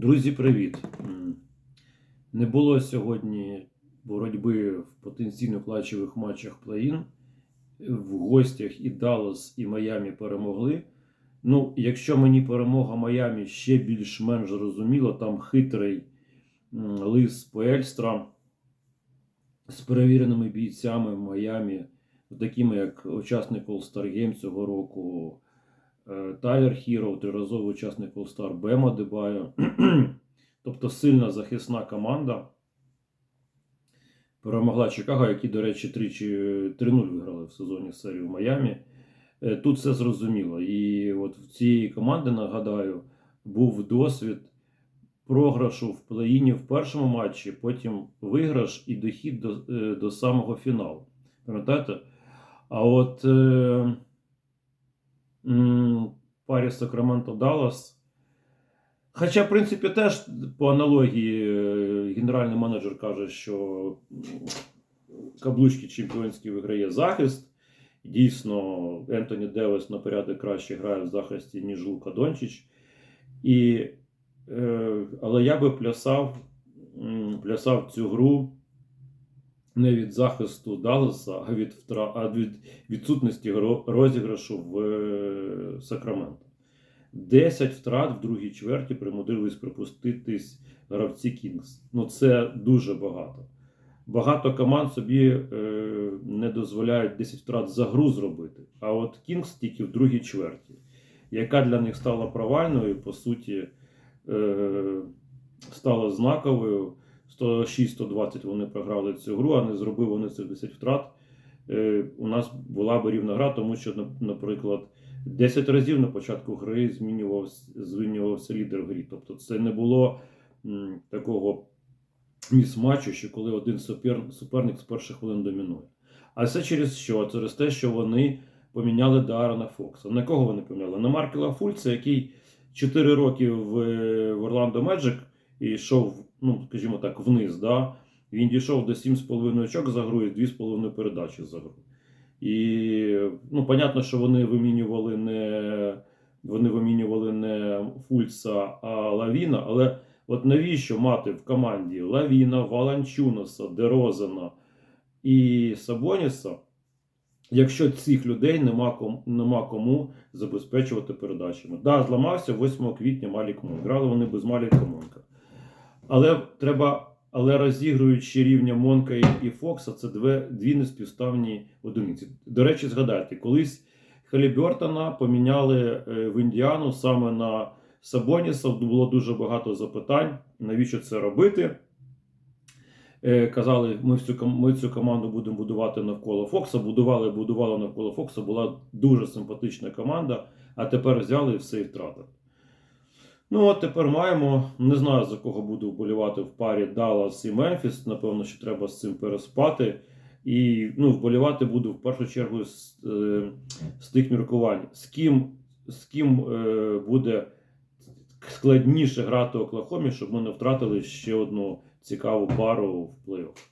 Друзі, привіт! Не було сьогодні боротьби в потенційно клатчевих матчах плей-ін. В гостях і Даллас, і Майамі перемогли. Ну, якщо мені перемога Майамі ще більш-менш зрозуміла, там хитрий лис Пельстра з перевіреними бійцями в Майамі, такими як учасник All-Star Game цього року, Тайлер Хіро, триразовий учасник All-Star Бема Дебайо. тобто сильна захисна команда. Перемогла Чикаго, які, до речі, 3-0 виграли в сезоні серію в Майамі. Е, Тут все зрозуміло. І от в цієї команди, нагадаю, був досвід програшу в плей-іні в першому матчі, потім виграш і дохід до, е, до самого фіналу. Пам'ятаєте? А от е, парі Сакраменто Даллас. Хоча, в принципі, теж по аналогії е, генеральний менеджер каже, що каблучки чемпіонські виграє захист. Дійсно, Ентоні Девис на порядок краще грає в захисті, ніж Лука Дончич. І, е, але я би плясав, плясав цю гру не від захисту Далласа, а від, втра... а від відсутності розіграшу в е, Сакраменто. 10 втрат в другій чверті примудрились припуститись гравці Кінгс. Ну це дуже багато. Багато команд собі е, не дозволяють 10 втрат за гру зробити. А от Кінгс тільки в другій чверті, яка для них стала провальною, по суті, е, стала знаковою. 106-120 вони програли цю гру, а не зробили вони цих 10 втрат. Е, у нас була би рівна гра, тому що, наприклад, 10 разів на початку гри змінювався, змінювався лідер в грі. Тобто це не було такого міс-матчу, що коли один супер, суперник з перших хвилин домінує. А це через що? Через те, що вони поміняли Дарана Фокса. На кого вони поміняли? На Маркела Фульца, який 4 роки в Орландо Меджик і йшов, ну, скажімо так, вниз. Да? Він дійшов до 7,5 очок за гру і 2,5 передачі за гру. І ну, понятно, що вони вимінювали не вони вимінювали не Фульца, а Лавіна. Але от навіщо мати в команді Лавіна, Валанчуноса, Дерозена і Сабоніса, якщо цих людей нема кому, нема кому забезпечувати передачами? Да, зламався 8 квітня Малік Монк. Грали вони без Маліка Монка. Але треба. Але розігруючи рівня Монка і, Фокса, це дві, дві неспівставні одиниці. До речі, згадайте, колись Халібертона поміняли е, в Індіану саме на Сабоніса. Було дуже багато запитань, навіщо це робити. Е, Казали, ми цю, ми цю команду будемо будувати навколо Фокса. Будували, будували навколо Фокса. Була дуже симпатична команда, а тепер взяли і все і втратили. Ну, от тепер маємо. Не знаю, за кого буду вболівати в парі Даллас і Мемфіс. Напевно, що треба з цим переспати. І ну, вболівати буду в першу чергу з, е, з тих міркувань, з ким, з ким е, буде складніше грати Оклахомі, щоб ми не втратили ще одну цікаву пару в плей-офф.